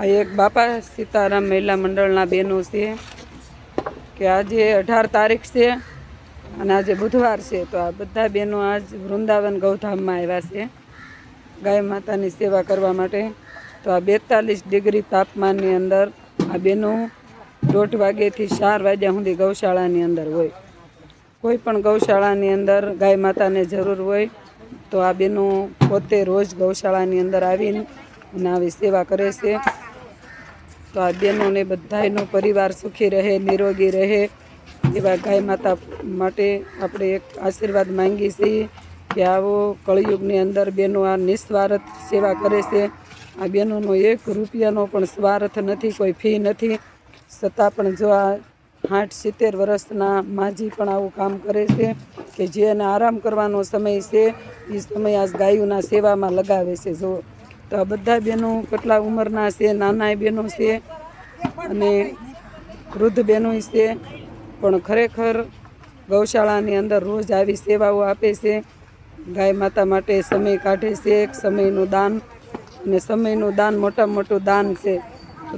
આ એક બાપા સીતારામ મહિલા મંડળના બહેનો છે, કે આજે અઢાર તારીખ છે અને આજે બુધવાર છે. તો આ બધા બહેનો આજ વૃંદાવન ગૌધામમાં આવ્યા છે, ગાય માતાની સેવા કરવા માટે. તો આ બેતાલીસ ડિગ્રી તાપમાનની અંદર આ બહેનો દોઢ વાગ્યાથી ચાર વાગ્યા સુધી ગૌશાળાની અંદર હોય. કોઈ પણ ગૌશાળાની અંદર ગાય માતાને જરૂર હોય, તો આ બહેનો પોતે રોજ ગૌશાળાની અંદર આવીને અને આવી સેવા કરે છે. તો આ બહેનોને બધાયનો પરિવાર સુખી રહે, નિરોગી રહે એવા ગાય માતા માટે આપણે એક આશીર્વાદ માંગીએ છીએ કે આવો કળિયુગની અંદર બહેનો આ નિસ્વાર્થ સેવા કરે છે. આ બહેનોનો એક રૂપિયાનો પણ સ્વાર્થ નથી, કોઈ ફી નથી. છતાં પણ જો આ સાઠ સિત્તેર વર્ષના માજી પણ આવું કામ કરે છે કે જે એને આરામ કરવાનો સમય છે એ સમય આ ગાયોના સેવામાં લગાવે છે. જો તો આ બધા બહેનો કેટલા ઉંમરના છે, નાના બહેનો છે અને વૃદ્ધ બહેનો છે. પણ ખરેખર ગૌશાળાની અંદર રોજ આવી સેવાઓ આપે છે. ગાય માતા માટે સમય કાઢે છે સમયનું દાન અને સમયનું દાન મોટામાં મોટું દાન છે.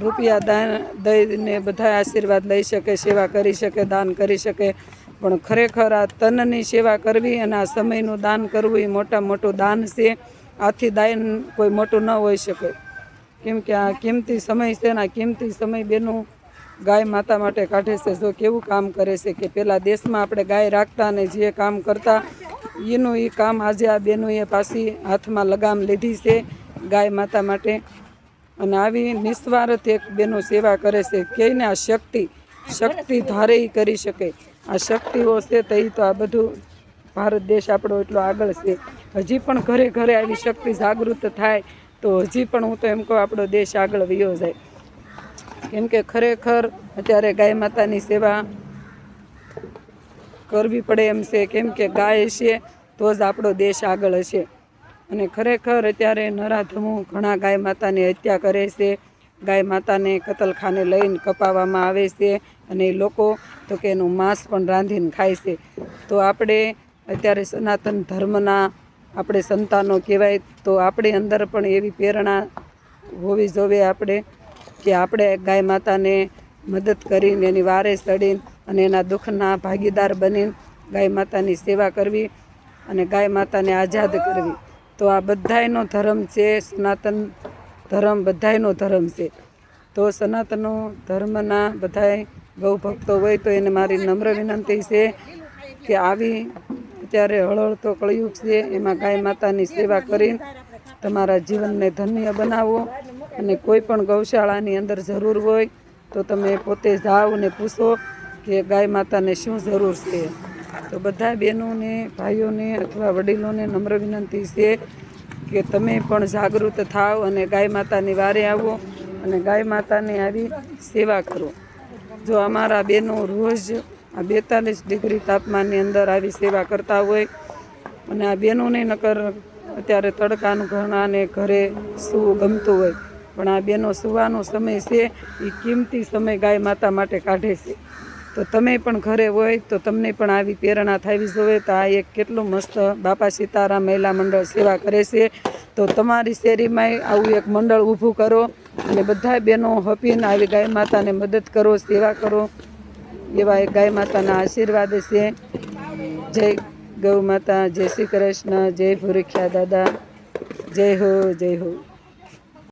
રૂપિયા દાન દઈને બધા આશીર્વાદ લઈ શકે, સેવા કરી શકે, દાન કરી શકે. પણ ખરેખર આ તનની સેવા કરવી અને આ સમયનું દાન કરવું એ મોટામાં મોટું દાન છે. આથી દાયન કોઈ મોટું ન હોઈ શકે. કેમ કે આ કિંમતી સમય છે આ કિંમતી સમય બેનું ગાય માતા માટે કાઢે છે. જો કેવું કામ કરે છે કે પહેલાં દેશમાં આપણે ગાય રાખતા અને જે કામ કરતા, એનું એ કામ આજે આ બેનોએ પાછી હાથમાં લગામ લીધી છે ગાય માતા માટે. અને આવી નિસ્વાર્થ એક બેનો સેવા કરે છે. કહીને આ શક્તિ શક્તિ ધારે કરી શકે. આ શક્તિઓ છે તો એ તો આ બધું ભારત દેશ આપણો એટલો આગળ છે. હજી પણ ઘરે ઘરે આવી શક્તિ જાગૃત થાય તો હજી પણ હું તો એમ કહું આપણો દેશ આગળ વયો જાય. કેમ કે ખરેખર અત્યારે ગાય માતાની સેવા કરવી પડે એમ છે. કેમ કે ગાય છે તો જ આપણો દેશ આગળ હશે. અને ખરેખર અત્યારે નરાધમો ઘણા ગાય માતાની હત્યા કરે છે. ગાય માતાને કતલખાને લઈને કપાવવામાં આવે છે અને લોકો તો કે એનું માંસ પણ રાંધીને ખાય છે. તો આપણે અત્યારે સનાતન ધર્મના આપણે સંતાનો કહેવાય, તો આપણી અંદર પણ એવી પ્રેરણા હોવી જોઈએ આપણે કે આપણે ગાય માતાને મદદ કરીને, એની વારે ચડીને અને એના દુઃખના ભાગીદાર બનીને ગાય માતાની સેવા કરવી અને ગાય માતાને આઝાદ કરવી. તો આ બધાયનો ધર્મ છે, સનાતન ધર્મ, બધાયનો ધર્મ છે. તો સનાતનો ધર્મના બધાય ગૌ ભક્તો હોય તો એને મારી નમ્ર વિનંતી છે કે આવી અત્યારે હળહળતો કળયુગ છે, એમાં ગાય માતાની સેવા કરીને તમારા જીવનને ધન્ય બનાવો અને કોઈ પણ ગૌશાળાની અંદર જરૂર હોય તો તમે પોતે જાઓ ને પૂછો કે ગાય માતાને શું જરૂર છે. તો બધા બહેનોને, ભાઈઓને અથવા વડીલોને નમ્ર વિનંતી છે કે તમે પણ જાગૃત થાઓ અને ગાય માતાની વારે આવો અને ગાય માતાની આવી સેવા કરો. જો અમારા બહેનો રોજ આ બેતાલીસ ડિગ્રી તાપમાનની અંદર આવી સેવા કરતા હોય. અને આ બહેનોને નકર અત્યારે તડકાનું ઘણાને ઘરે સૂવું ગમતું હોય. પણ આ બેનો સુવાનો સમય છે એ કિંમતી સમય ગાય માતા માટે કાઢે છે. તો તમે પણ ઘરે હોય તો તમને પણ આવી પ્રેરણા થવી જોઈએ તો આ એક કેટલું મસ્ત બાપા સીતારામ મહિલા મંડળ સેવા કરે છે. તો તમારી શેરીમાં આવું એક મંડળ ઊભું કરો અને બધા બહેનો હપીને આવી ગાય માતાને મદદ કરો, સેવા કરો. એવા ગાય માતાના આશીર્વાદ છે. જય ગૌ માતા, જય શ્રી કૃષ્ણ, જય ભૂરખ્યા દાદા, જય હો જય હો.